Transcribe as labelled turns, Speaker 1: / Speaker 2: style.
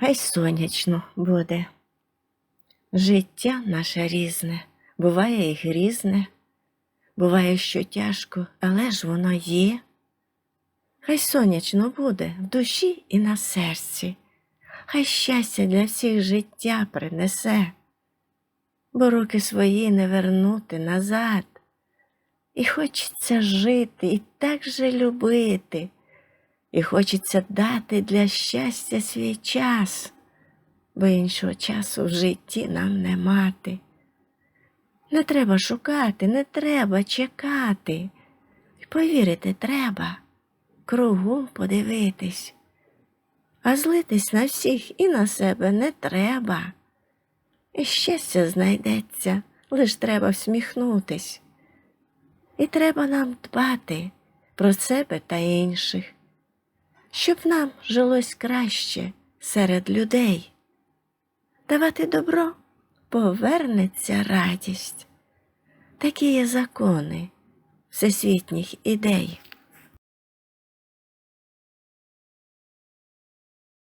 Speaker 1: Хай сонячно буде. Життя наше різне, буває і грізне, буває, що тяжко, але ж воно є. Хай сонячно буде в душі і на серці, хай щастя для всіх життя принесе, бо руки свої не вернути назад. І хочеться жити і так же любити, і хочеться дати для щастя свій час, бо іншого часу в житті нам не мати. Не треба шукати, не треба чекати. Повірити треба, кругом подивитись, а злитись на всіх і на себе не треба. І щастя знайдеться, лиш треба всміхнутись. І треба нам дбати про себе та інших, щоб нам жилось краще серед людей. Давати добро повернеться радість. Такі є закони всесвітніх ідей.